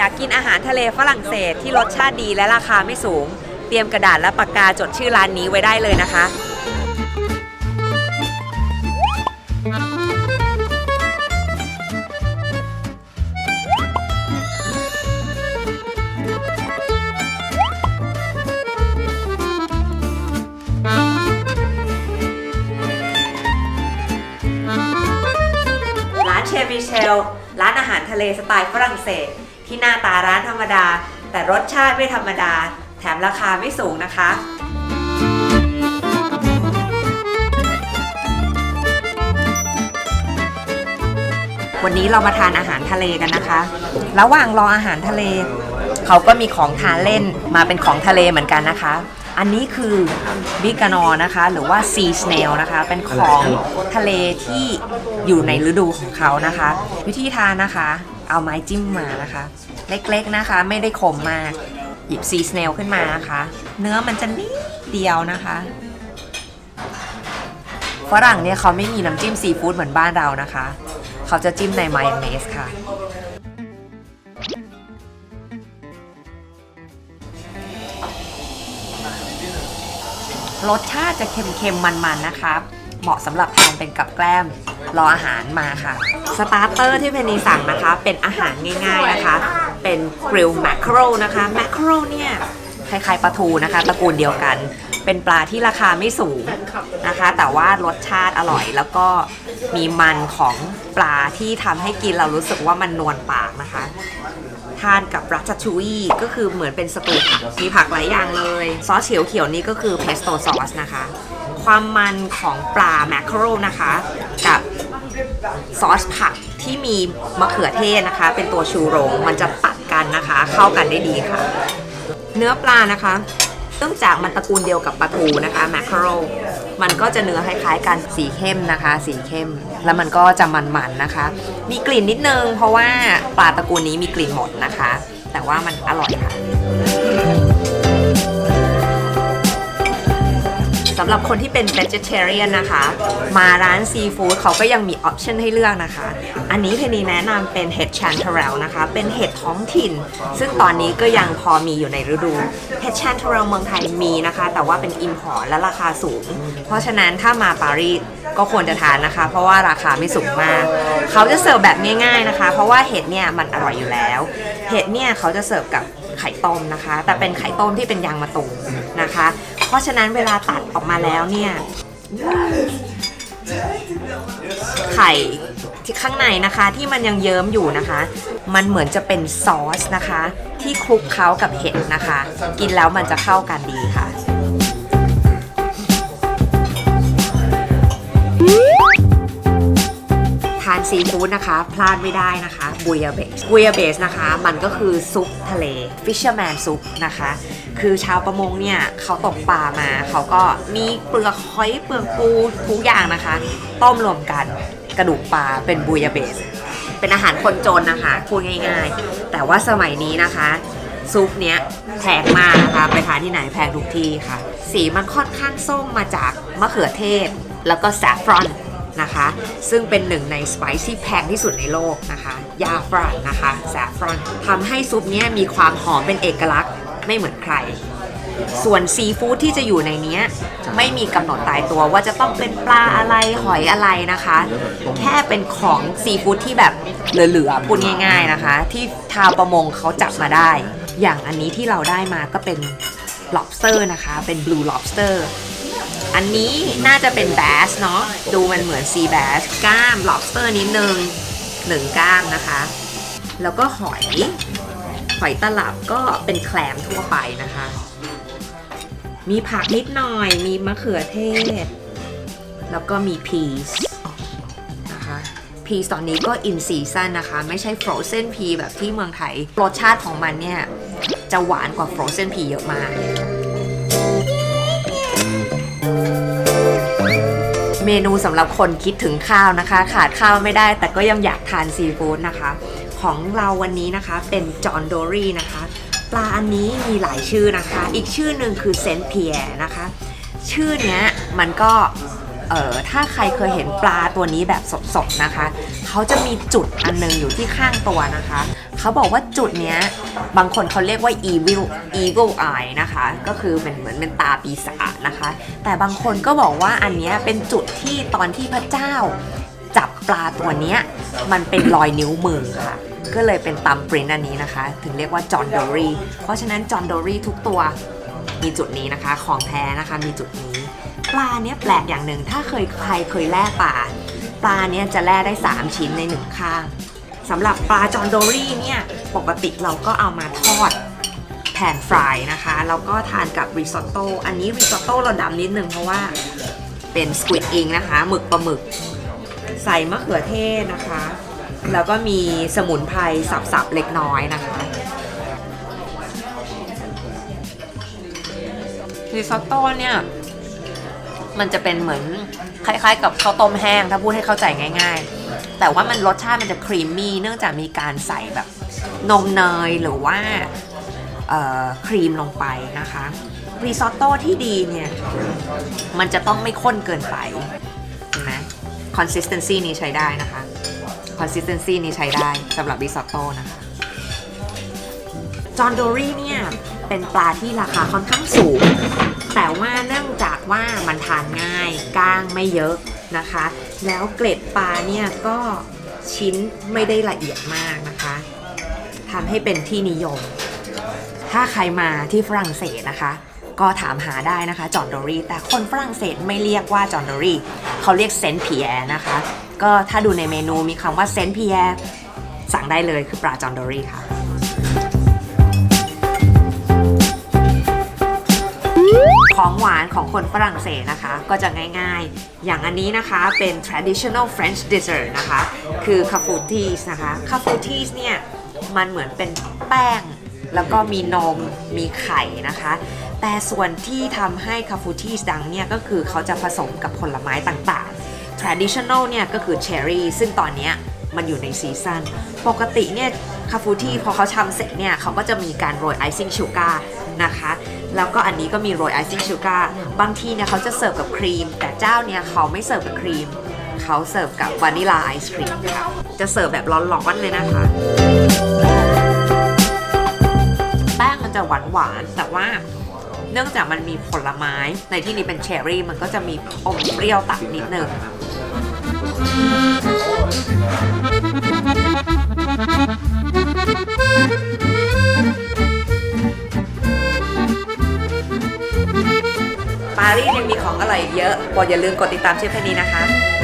อยากกินอาหารทะเลฝรั่งเศสที่รสชาติดีและราคาไม่สูง เตรียมกระดาษและปากกาจดชื่อร้านนี้ไว้ได้เลยนะคะ ร้านเชฟมิเชล ร้านอาหารทะเลสไตล์ฝรั่งเศส ที่หน้าตาร้านธรรมดา แต่รสชาติไม่ธรรมดา แถมราคาไม่สูงนะคะ วันนี้เรามาทานอาหารทะเลกันนะคะ ระหว่างรออาหารทะเล เขาก็มีของทานเล่นมาเป็นของทะเลเหมือนกันนะคะ อันนี้คือบิกานอนะคะ หรือว่าซีสเนลนะคะ เป็นของทะเลที่อยู่ในฤดูของเขานะคะ วิธีทานนะคะ เอาไม้จิ้มมานะคะ เล็กๆนะคะ ไม่ได้คมมาก หยิบซีสเนลขึ้นมานะคะ เนื้อมันจะนิดเดียวนะคะฝรั่งเนี่ยเขาไม่มีน้ำจิ้มซีฟู้ดเหมือนบ้านเรานะคะ เขาจะจิ้มในมายองเนสค่ะ รสชาติจะเค็มๆมันๆนะคะ เหมาะสำหรับทานเป็นกับแกล้ม รออาหารมาค่ะ สตาร์เตอร์ที่เพนนีสั่งนะคะ เป็นอาหารง่ายๆนะคะ เป็นกริลแมคโครนะคะแมคโครเนี่ยคล้ายๆปลาทูนะคะตระกูลเดียวกัน เป็นปลาที่ราคาไม่สูงนะคะ แต่ว่ารสชาติอร่อยแล้วก็มีมันของปลาที่ทำให้กินเรารู้สึกว่ามันนวลปากนะคะ ทานกับรัชชูอีก็คือเหมือนเป็นสตูผักมีผักหลายอย่างเลย ซอสเขียวๆนี่ก็คือเพสโต้ซอสนะคะ ความมันของปลาแมคโครนะคะ ซอสผักที่มีมะเขือเทศนะคะ เป็นตัวชูโรง มันจะตัดกันนะคะ เข้ากันได้ดีค่ะ เนื้อปลานะคะเนื่องจากมันตระกูลเดียวกับปลาทูนะคะแมคโครมันก็จะเนื้อคล้ายๆกันสีเข้มนะคะ สีเข้ม แล้วมันก็จะมันๆนะคะ มีกลิ่นนิดนึง เพราะว่าปลาตระกูลนี้มีกลิ่นหมดนะคะ แต่ว่ามันอร่อยค่ะ สำหรับคนที่เป็น vegetarian นะคะ มาร้านซีฟู้ดเขาก็ยังมีออปชันให้เลือกนะคะ อันนี้เพนีแนะนำเป็นเห็ดชันเทรลนะคะ เป็นเห็ดท้องถิ่น ซึ่งตอนนี้ก็ยังพอมีอยู่ในฤดูเห็ดชันเทรลเมืองไทยมีนะคะ แต่ว่าเป็นอิมพอร์ตและราคาสูง เพราะฉะนั้นถ้ามาปารีสก็ควรจะทานนะคะ เพราะว่าราคาไม่สูงมาก เขาจะเสิร์ฟแบบง่ายๆนะคะ เพราะว่าเห็ดเนี่ยมันอร่อยอยู่แล้ว เห็ดเนี่ยเขาจะเสิร์ฟกับไข่ต้มนะคะ แต่เป็นไข่ต้มที่เป็นยางมะตูมนะคะ เพราะฉะนั้นเวลาตัดออกมาแล้วเนี่ยไข่ที่ข้างในนะคะที่มันยังเยิ้มอยู่นะคะ มันเหมือนจะเป็นซอสนะคะ ที่คลุกเคล้ากับเห็ดนะคะ กินแล้วมันจะเข้ากันดีค่ะ ซีฟู้ดนะคะ พลาดไม่ได้นะคะบุยาเบสบุยาเบสนะคะ มันก็คือซุปทะเล fisherman ซุปนะคะ คือชาวประมงเนี่ยเขาตกปลามา เขาก็มีเปลือกหอยเปลือกปูทุกอย่างนะคะ ต้มรวมกันกระดูกปลาเป็นบุยาเบส เป็นอาหารคนจนนะคะพูดง่าย ๆ แต่ว่าสมัยนี้นะคะซุปเนี้ยแพงมากนะคะ ไปทานที่ไหนแพงทุกที่ค่ะ สีมันค่อนข้างส้มมาจากมะเขือเทศ แล้วก็แซฟรอน นะคะ ซึ่งเป็นหนึ่งในสไปซ์ที่แพงที่สุดในโลกนะคะ ยาฝรั่งนะคะแซฟรอนทำให้ซุปเนี้ยมีความหอมเป็นเอกลักษณ์ไม่เหมือนใคร ส่วนซีฟู้ดที่จะอยู่ในเนี้ยไม่มีกำหนดตายตัวว่าจะต้องเป็นปลาอะไรหอยอะไรนะคะ แค่เป็นของซีฟู้ดที่แบบเหลือๆพูดง่าย ๆนะคะ ที่ชาวประมงเขาจับมาได้ อย่างอันนี้ที่เราได้มาก็เป็น lobster นะคะ เป็น blue lobster อันนี้น่าจะเป็นแบสเนาะดูมันเหมือนซีแบสก้าม lobster นิดนึงหนึ่งก้ามนะคะ แล้วก็หอยหอยตลับก็เป็นแคลมทั่วไปนะคะ มีผักนิดหน่อยมีมะเขือเทศ แล้วก็มีพีซนะคะพีซตอนนี้ก็อินซีซันนะคะ ไม่ใช่ฟร o เซนพีแบบที่เมืองไทย รสชาติของมันเนี่ย จะหวานกว่าฟร o เซนพีเยอะมาก เมนูสำหรับคนคิดถึงข้าวนะคะ ขาดข้าวไม่ได้ แต่ก็ยังอยากทานซีฟู้ดนะคะ ของเราวันนี้นะคะเป็นจอห์นโดรี่นะคะ ปลาอันนี้มีหลายชื่อนะคะ อีกชื่อหนึ่งคือเซนต์เพียร์นะคะ ชื่อเนี้ยมันก็ เอ่อถ้าใครเคยเห็นปลาตัวนี้แบบสดๆนะคะเขาจะมีจุดอันหนึงอยู่ที่ข้างตัวนะคะเขาบอกว่าจุดเนี้ยบางคนเขาเรียกว่า evil evil eye นะคะ ก็คือเป็นเหมือนเป็นตาปีศาจนะคะ แต่บางคนก็บอกว่าอันเนี้ยเป็นจุดที่ตอนที่พระเจ้า จับปลาตัวเนี้ยมันเป็นรอยนิ้วมือค่ะก็เลยเป็นตัมปรินอันนี้นะคะ ถึงเรียกว่าจอห์นโดรีเพราะฉะนั้นจอห์นโดรีทุกตัวมีจุดนี้นะคะ ของแท้นะคะมีจุดนี้ ปลาเนี้ยแปลกอย่างหนึ่งถ้าเคยใครเคยแล่ปลาปลาเนี้ยจะแล่ได้ 3 ชิ้นในหนึ่งข้างสำหรับปลาจอห์นโดรี่เนี่ยปกติเราก็เอามาทอดแผ่นฟรายนะคะแล้วก็ทานกับริซอตโต้อันนี้ริซอตโต้เราดำนิดนึงเพราะว่าเป็นสควิดอิงนะคะหมึกปลาหมึก ใส่มะเขือเทศนะคะ แล้วก็มีสมุนไพรสับๆเล็กน้อยนะคะริซอตโต้เนี่ย มันจะเป็นเหมือนคล้ายๆ กับข้าวต้มแห้งถ้าพูดให้เข้าใจง่าย ๆ แต่ว่ามันรสชาติมันจะครีมมี่เนื่องจากมีการใส่แบบนมเนยหรือว่าครีมลงไปนะคะรีซอตโต้ที่ดีเนี่ย มันจะต้องไม่ข้นเกินไปเห็นไหม consistency นี้ใช้ได้นะคะ consistency นี้ใช้ได้สำหรับริซอตโต้นะคะ จอห์นโดรี่เนี่ยเป็นปลาที่ราคาค่อนข้างสูง แต่ว่าเนื่องจากว่ามันทานง่ายก้างไม่เยอะนะคะ แล้วเกล็ดปลาเนี่ยก็ชิ้นไม่ได้ละเอียดมากนะคะทำให้เป็นที่นิยม ถ้าใครมาที่ฝรั่งเศสนะคะ ก็ถามหาได้นะคะจอห์นโดรี่แต่คนฝรั่งเศสไม่เรียกว่าจอห์นโดรี่เขาเรียกเซนต์เพียร์นะคะ ก็ถ้าดูในเมนูมีคำว่าเซนต์เพียร์สั่งได้เลยคือปลาจอห์นโดรี่ค่ะ ของหวานของคนฝรั่งเศสนะคะ ก็จะง่ายๆ อย่างอันนี้นะคะเป็น traditional French dessert นะคะ คือ c a f o u t i s นะคะ c a f o u t i s เนี่ย มันเหมือนเป็นแป้ง แล้วก็มีนมมีไข่นะคะ แต่ส่วนที่ทำให้ c a f o u t i s ดังเนี่ย ก็คือเขาจะผสมกับผลไม้ต่างๆ traditional เนี่ย ก็คือ cherry ซึ่งตอนนี้มันอยู่ในซีซันปกติเนี่ย คาฟูที่พอเขาทำเสร็จเนี่ยเขาก็จะมีการโรยไอซิ่งชูการ์นะคะ แล้วก็อันนี้ก็มีโรยไอซิ่งชูการ์บางที่เนี่ยเขาจะเสิร์ฟกับครีม แต่เจ้าเนี่ยเขาไม่เสิร์ฟกับครีม เขาเสิร์ฟกับวานิลาไอศครีมค่ะจะเสิร์ฟแบบร้อนๆเลยนะคะ แป้งมันจะหวานหวานๆแต่ว่าเนื่องจากมันมีผลไม้ในที่นี้เป็นเชอร์รี่มันก็จะมีอมเปรี้ยวตัดนิดนึง อย่าลืมกดติดตามเชฟแพนนี้นะคะ